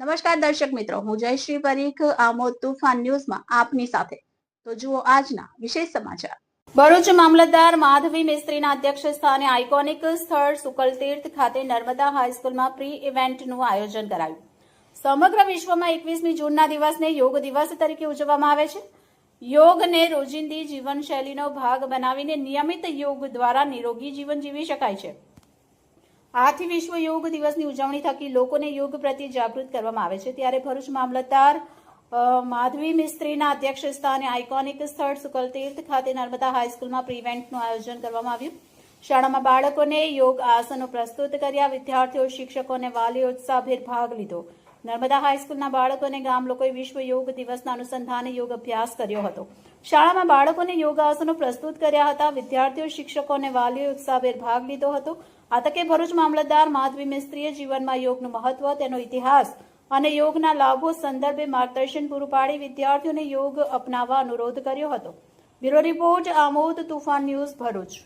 નમસ્કાર દર્શક મિત્રો, હું જયશ્રી પરીખ, આમોદ તુફાન ન્યૂઝમાં આપની સાથે. તો જુઓ આજના વિશેષ સમાચાર. ભરૂચ મામલતદાર માધવી મિસ્ત્રીના અધ્યક્ષ સ્થાને આઇકોનિક સ્થળ સુકલતીર્થ ખાતે નર્મદા હાઈસ્કૂલમાં પ્રી ઇવેન્ટનું આયોજન કરાયું. સમગ્ર વિશ્વમાં એકવીસમી જૂનના દિવસને યોગ દિવસ તરીકે ઉજવવામાં આવે છે. યોગને રોજિંદી જીવનશૈલીનો ભાગ બનાવીને નિયમિત યોગ દ્વારા નિરોગી જીવન જીવી શકાય છે. આથી વિશ્વ યોગ દિવસની ઉજવણી થકી લોકોને યોગ પ્રત્યે જાગૃત કરવામાં આવે છે. ત્યારે ભરૂચ મામલતદાર માધવી મિસ્ત્રીના અધ્યક્ષ સ્થાને આઇકોનિક સ્થળ સુકલતીર્થ ખાતે નર્મદા હાઈસ્કૂલમાં પ્રિવેન્ટનું આયોજન કરવામાં આવ્યું. શાળામાં બાળકોને યોગ આસનો પ્રસ્તુત કર્યા, વિદ્યાર્થીઓ શિક્ષકો અને વાલીઓ ઉત્સાહભેર ભાગ લીધો. નર્મદા હાઈસ્કૂલના બાળકો અને ગામ લોકોએ વિશ્વ યોગ દિવસના અનુસંધાને યોગ અભ્યાસ કર્યો હતો. શાળામાં બાળકોને યોગાસનો પ્રસ્તુત કર્યા હતા. વિદ્યાર્થીઓ, શિક્ષકો અને વાલીઓ ઉત્સાહભેર ભાગ લીધો હતો. આ તકે ભરૂચ મામલતદાર માધવી મિસ્ત્રીએ જીવનમાં યોગનું મહત્વ, તેનો ઇતિહાસ અને યોગના લાભો સંદર્ભે માર્ગદર્શન પૂરું પાડી વિદ્યાર્થીઓને યોગ અપનાવવા અનુરોધ કર્યો હતો. Bureau report, Amod, Toofan news Bharuch.